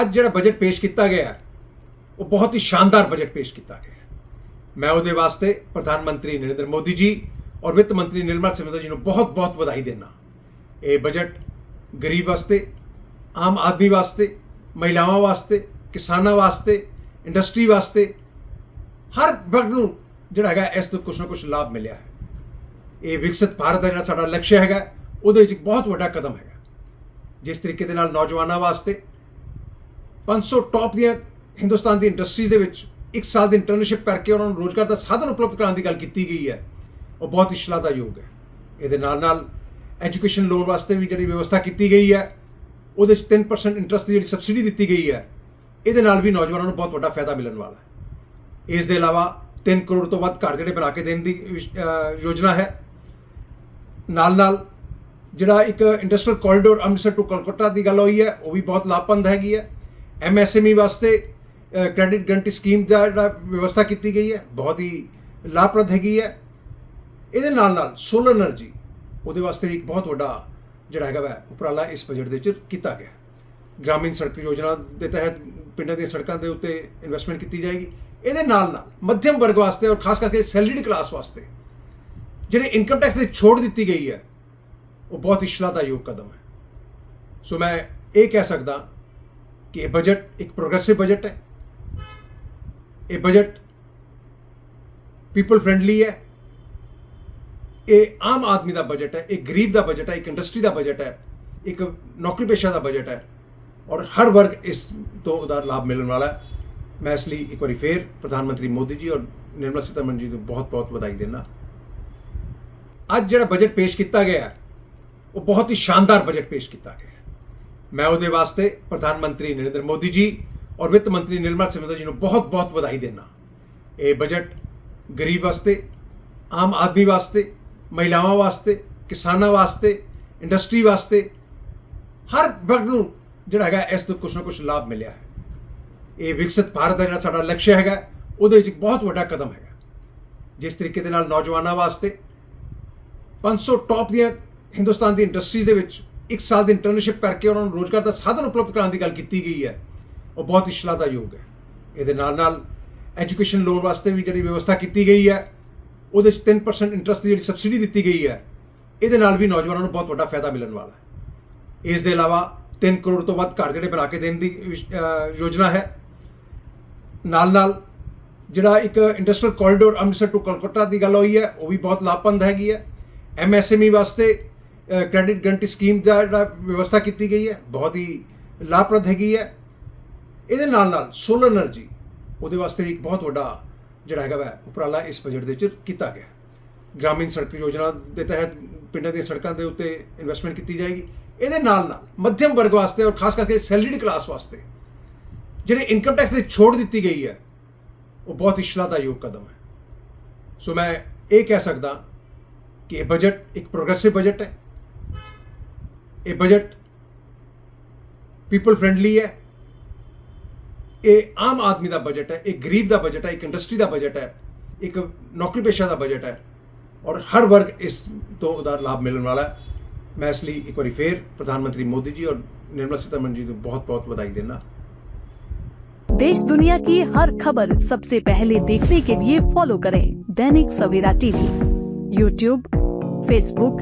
ਅੱਜ ਜਿਹੜਾ ਬਜਟ ਪੇਸ਼ ਕੀਤਾ ਗਿਆ ਉਹ ਬਹੁਤ ਹੀ ਸ਼ਾਨਦਾਰ ਬਜਟ ਪੇਸ਼ ਕੀਤਾ ਗਿਆ ਮੈਂ ਉਹਦੇ ਵਾਸਤੇ ਪ੍ਰਧਾਨ ਮੰਤਰੀ ਨਰਿੰਦਰ ਮੋਦੀ ਜੀ ਔਰ ਵਿੱਤ ਮੰਤਰੀ ਨਿਰਮਲ ਸੀਤਾਰਮਨ ਜੀ ਨੂੰ ਬਹੁਤ-ਬਹੁਤ ਵਧਾਈ ਦੇਣਾ ਇਹ ਬਜਟ ਗਰੀਬ ਵਾਸਤੇ, ਆਮ ਆਦਮੀ ਵਾਸਤੇ, ਮਹਿਲਾਵਾਂ ਵਾਸਤੇ, ਕਿਸਾਨਾਂ ਵਾਸਤੇ ਇੰਡਸਟਰੀ ਵਾਸਤੇ ਹਰ ਵਰਗ ਨੂੰ ਜਿਹੜਾ ਹੈਗਾ ਇਸ ਤੋਂ ਕੁਛ ਨਾ ਕੁਛ ਲਾਭ ਮਿਲਿਆ ਹੈ। ਇਹ ਵਿਕਸਿਤ ਭਾਰਤ ਦਾ ਜਿਹੜਾ ਸਾਡਾ ਲਕਸ਼ ਹੈਗਾ, ਉਹਦੇ ਵਿੱਚ ਇੱਕ ਬਹੁਤ ਵੱਡਾ ਕਦਮ ਹੈਗਾ। ਜਿਸ ਤਰੀਕੇ ਦੇ ਨਾਲ ਨੌਜਵਾਨਾਂ ਵਾਸਤੇ 500 ਟੌਪ ਦੀਆਂ ਹਿੰਦੁਸਤਾਨ ਦੀ ਇੰਡਸਟਰੀਜ਼ ਦੇ ਵਿੱਚ ਇੱਕ ਸਾਲ ਦੀ ਇੰਟਰਨਸ਼ਿਪ ਕਰਕੇ ਉਹਨਾਂ ਨੂੰ ਰੋਜ਼ਗਾਰ ਦਾ ਸਾਧਨ ਉਪਲਬਧ ਕਰਾਉਣ ਦੀ ਗੱਲ ਕੀਤੀ ਗਈ ਹੈ। ਉਹ ਬਹੁਤ ਹੀ ਸ਼ਲਾਘਾਯੋਗ ਹੈ। ਇਹਦੇ ਨਾਲ ਨਾਲ ਐਜੂਕੇਸ਼ਨ ਲੋਨ ਵਾਸਤੇ ਵੀ ਜਿਹੜੀ ਵਿਵਸਥਾ ਕੀਤੀ ਗਈ ਹੈ, ਉਹਦੇ 'ਚ 3% ਇੰਟਰਸਟ ਦੀ ਜਿਹੜੀ ਸਬਸਿਡੀ ਦਿੱਤੀ ਗਈ ਹੈ, ਇਹਦੇ ਨਾਲ ਵੀ ਨੌਜਵਾਨਾਂ ਨੂੰ ਬਹੁਤ ਵੱਡਾ ਫਾਇਦਾ ਮਿਲਣ ਵਾਲਾ ਹੈ। ਇਸ ਦੇ ਇਲਾਵਾ 3 ਕਰੋੜ ਤੋਂ ਵੱਧ ਘਰ ਜਿਹੜੇ ਬਣਾ ਕੇ ਦੇਣ ਦੀ ਯੋਜਨਾ ਹੈ। ਨਾਲ ਨਾਲ ਜਿਹੜਾ ਇੱਕ industrial corridor Amritsar to Calcutta ਦੀ ਗੱਲ ਹੋਈ ਹੈ, ਉਹ ਵੀ ਬਹੁਤ ਲਾਭਪੰਦ ਹੈਗੀ ਹੈ। ਐਮਐਸਐਮਈ ਵਾਸਤੇ ਕ੍ਰੈਡਿਟ ਗਰੰਟੀ ਸਕੀਮ ਦਾ ਜਿਹੜਾ ਵਿਵਸਥਾ ਕੀਤੀ ਗਈ ਹੈ, ਬਹੁਤ ਹੀ ਲਾਭਪ੍ਰਦ ਹੈਗੀ ਹੈ। ਇਹਦੇ ਨਾਲ ਨਾਲ ਸੋਲਰ એનર્ਜੀ ਉਹਦੇ ਵਾਸਤੇ ਇੱਕ ਬਹੁਤ ਵੱਡਾ ਜਿਹੜਾ ਹੈਗਾ ਵਾ ਉਪਰਾਲਾ ਇਸ ਬਜਟ ਦੇ ਵਿੱਚ ਕੀਤਾ ਗਿਆ। ਗ੍ਰਾਮੀਣ ਸੜਕ ਯੋਜਨਾ ਦੇ ਤਹਿਤ ਪਿੰਡਾਂ ਦੀਆਂ ਸੜਕਾਂ ਦੇ ਉੱਤੇ ਇਨਵੈਸਟਮੈਂਟ ਕੀਤੀ ਜਾਏਗੀ। ਇਹਦੇ ਨਾਲ ਨਾਲ ਮੱਧਮ ਵਰਗ ਵਾਸਤੇ ਔਰ ਖਾਸ ਕਰਕੇ ਸੈਲਰੀਡ ਕਲਾਸ ਵਾਸਤੇ ਜਿਹੜੇ ਇਨਕਮ ਟੈਕਸ ਦੀ ਛੋਟ ਦਿੱਤੀ ਗਈ ਹੈ, ਉਹ ਬਹੁਤ ਹੀ ਸ਼ਲਾਘਾਯੋਗ ਕਦਮ ਹੈ। ਸੋ ਮੈਂ ਇਹ ਕਹਿ ਸਕਦਾ ਕਿ ਇਹ ਬਜਟ ਇੱਕ ਪ੍ਰੋਗਰੈਸਿਵ ਬਜਟ ਹੈ ਇਹ ਬਜਟ ਪੀਪਲ ਫ੍ਰੈਂਡਲੀ ਹੈ ਇਹ ਆਮ ਆਦਮੀ ਦਾ ਬਜਟ ਹੈ ਇਹ ਗਰੀਬ ਦਾ ਬਜਟ ਹੈ ਇੱਕ ਇੰਡਸਟਰੀ ਦਾ ਬਜਟ ਹੈ ਇੱਕ ਨੌਕਰੀ ਪੇਸ਼ਾ ਦਾ ਬਜਟ ਹੈ ਔਰ ਹਰ ਵਰਗ ਇਸ ਤੋਂ ਉਹਦਾ ਲਾਭ ਮਿਲਣ ਵਾਲਾ ਹੈ ਮੈਂ ਇਸ ਲਈ ਇੱਕ ਵਾਰੀ ਫੇਰ ਪ੍ਰਧਾਨ ਮੰਤਰੀ ਮੋਦੀ ਜੀ ਔਰ ਨਿਰਮਲਾ ਸੀਤਾਰਮਨ ਜੀ ਨੂੰ ਬਹੁਤ-ਬਹੁਤ ਵਧਾਈ ਦਿੰਦਾ ਅੱਜ ਜਿਹੜਾ ਬਜਟ ਪੇਸ਼ ਕੀਤਾ ਗਿਆ ਉਹ ਬਹੁਤ ਹੀ ਸ਼ਾਨਦਾਰ ਬਜਟ ਪੇਸ਼ ਕੀਤਾ ਗਿਆ ਮੈਂ ਉਹਦੇ ਵਾਸਤੇ ਪ੍ਰਧਾਨ ਮੰਤਰੀ ਨਰਿੰਦਰ ਮੋਦੀ ਜੀ ਔਰ ਵਿੱਤ ਮੰਤਰੀ ਨਿਰਮਲ ਸੀਤਾਰਮਨ ਜੀ ਨੂੰ ਬਹੁਤ-ਬਹੁਤ ਵਧਾਈ ਦੇਣਾ ਇਹ ਬਜਟ ਗਰੀਬ ਵਾਸਤੇ, ਆਮ ਆਦਮੀ ਵਾਸਤੇ, ਮਹਿਲਾਵਾਂ ਵਾਸਤੇ, ਕਿਸਾਨਾਂ ਵਾਸਤੇ ਇੰਡਸਟਰੀ ਵਾਸਤੇ ਹਰ ਵਰਗ ਨੂੰ ਜਿਹੜਾ ਹੈਗਾ ਇਸ ਤੋਂ ਕੁਛ ਨਾ ਕੁਛ ਲਾਭ ਮਿਲਿਆ ਹੈ। ਇਹ ਵਿਕਸਿਤ ਭਾਰਤ ਦਾ ਜਿਹੜਾ ਸਾਡਾ ਲਕਸ਼ ਹੈਗਾ, ਉਹਦੇ ਵਿੱਚ ਇੱਕ ਬਹੁਤ ਵੱਡਾ ਕਦਮ ਹੈਗਾ। ਜਿਸ ਤਰੀਕੇ ਦੇ ਨਾਲ ਨੌਜਵਾਨਾਂ ਵਾਸਤੇ 500 ਟੌਪ ਦੀਆਂ ਹਿੰਦੁਸਤਾਨ ਦੀ ਇੰਡਸਟਰੀਜ਼ ਦੇ ਵਿੱਚ ਇੱਕ ਸਾਲ ਦੀ ਇੰਟਰਨਸ਼ਿਪ ਕਰਕੇ ਉਹਨਾਂ ਨੂੰ ਰੋਜ਼ਗਾਰ ਦਾ ਸਾਧਨ ਉਪਲਬਧ ਕਰਾਉਣ ਦੀ ਗੱਲ ਕੀਤੀ ਗਈ ਹੈ, ਉਹ ਬਹੁਤ ਹੀ ਸ਼ਲਾਘਾਯੋਗ ਹੈ। ਇਹਦੇ ਨਾਲ ਨਾਲ ਐਜੂਕੇਸ਼ਨ ਲੋਨ ਵਾਸਤੇ ਵੀ ਜਿਹੜੀ ਵਿਵਸਥਾ ਕੀਤੀ ਗਈ ਹੈ, ਉਹਦੇ 'ਚ 3% ਇੰਟਰਸਟ ਦੀ ਜਿਹੜੀ ਸਬਸਿਡੀ ਦਿੱਤੀ ਗਈ ਹੈ, ਇਹਦੇ ਨਾਲ ਵੀ ਨੌਜਵਾਨਾਂ ਨੂੰ ਬਹੁਤ ਵੱਡਾ ਫਾਇਦਾ ਮਿਲਣ ਵਾਲਾ ਹੈ। ਇਸ ਦੇ ਇਲਾਵਾ 3 ਕਰੋੜ ਤੋਂ ਵੱਧ ਘਰ ਜਿਹੜੇ ਬਣਾ ਕੇ ਦੇਣ ਦੀ ਯੋਜਨਾ ਹੈ। ਨਾਲ ਨਾਲ ਜਿਹੜਾ ਇੱਕ industrial corridor Amritsar to Calcutta ਦੀ ਗੱਲ ਹੋਈ ਹੈ, ਉਹ ਵੀ ਬਹੁਤ ਲਾਭਪੰਦ ਹੈਗੀ ਹੈ। ਐਮਐਸਐਮਈ ਵਾਸਤੇ ਕ੍ਰੈਡਿਟ ਗਰੰਟੀ ਸਕੀਮ ਦਾ ਜਿਹੜਾ ਵਿਵਸਥਾ ਕੀਤੀ ਗਈ ਹੈ, ਬਹੁਤ ਹੀ ਲਾਭਪ੍ਰਦ ਹੈਗੀ ਹੈ। ਇਹਦੇ ਨਾਲ ਨਾਲ ਸੋਲਰ એનર્ਜੀ ਉਹਦੇ ਵਾਸਤੇ ਇੱਕ ਬਹੁਤ ਵੱਡਾ ਜਿਹੜਾ ਹੈਗਾ ਵਾ ਉਪਰਾਲਾ ਇਸ ਬਜਟ ਦੇ ਵਿੱਚ ਕੀਤਾ ਗਿਆ। ਗ੍ਰਾਮੀਣ ਸੜਕ ਯੋਜਨਾ ਦੇ ਤਹਿਤ ਪਿੰਡਾਂ ਦੀਆਂ ਸੜਕਾਂ ਦੇ ਉੱਤੇ ਇਨਵੈਸਟਮੈਂਟ ਕੀਤੀ ਜਾਏਗੀ। ਇਹਦੇ ਨਾਲ ਨਾਲ ਮੱਧਮ ਵਰਗ ਵਾਸਤੇ ਔਰ ਖਾਸ ਕਰਕੇ ਸੈਲਰੀਡ ਕਲਾਸ ਵਾਸਤੇ ਜਿਹੜੇ ਇਨਕਮ ਟੈਕਸ ਦੇ ਛੋਟ ਦਿੱਤੀ ਗਈ ਹੈ, ਉਹ ਬਹੁਤ ਹੀ ਸ਼ਲਾਘਾਯੋਗ ਕਦਮ ਹੈ। ਸੋ ਮੈਂ ਇਹ ਕਹਿ ਸਕਦਾ ਕਿ ਇਹ ਬਜਟ ਇੱਕ ਪ੍ਰੋਗਰੈਸਿਵ ਬਜਟ ਹੈ। ਇਹ ਬਜਟ ਪੀਪਲ ਫ੍ਰੈਂਡਲੀ ਹੈ ਇਹ ਆਮ ਆਦਮੀ ਦਾ ਬਜਟ ਹੈ ਇਹ ਗਰੀਬ ਦਾ ਬਜਟ ਹੈ ਇੱਕ ਇੰਡਸਟਰੀ ਦਾ ਬਜਟ ਹੈ ਇੱਕ ਨੌਕਰੀ ਪੇਸ਼ਾ ਦਾ ਬਜਟ ਹੈ ਔਰ ਹਰ ਵਰਗ ਇਸ ਤੋਂ ਉਹਦਾ ਲਾਭ ਮਿਲਣ ਵਾਲਾ ਹੈ ਮੈਂ ਇਸ ਲਈ ਇੱਕ ਵਾਰੀ ਫੇਰ ਪ੍ਰਧਾਨ ਮੰਤਰੀ ਮੋਦੀ ਜੀ ਔਰ ਨਿਰਮਲਾ ਸੀਤਾਰਮਨ ਜੀ ਨੂੰ ਬਹੁਤ-ਬਹੁਤ ਵਧਾਈ ਦਿੰਦਾ देश दुनिया की हर खबर सबसे पहले देखने के लिए फॉलो करें Dainik Savera TV YouTube Facebook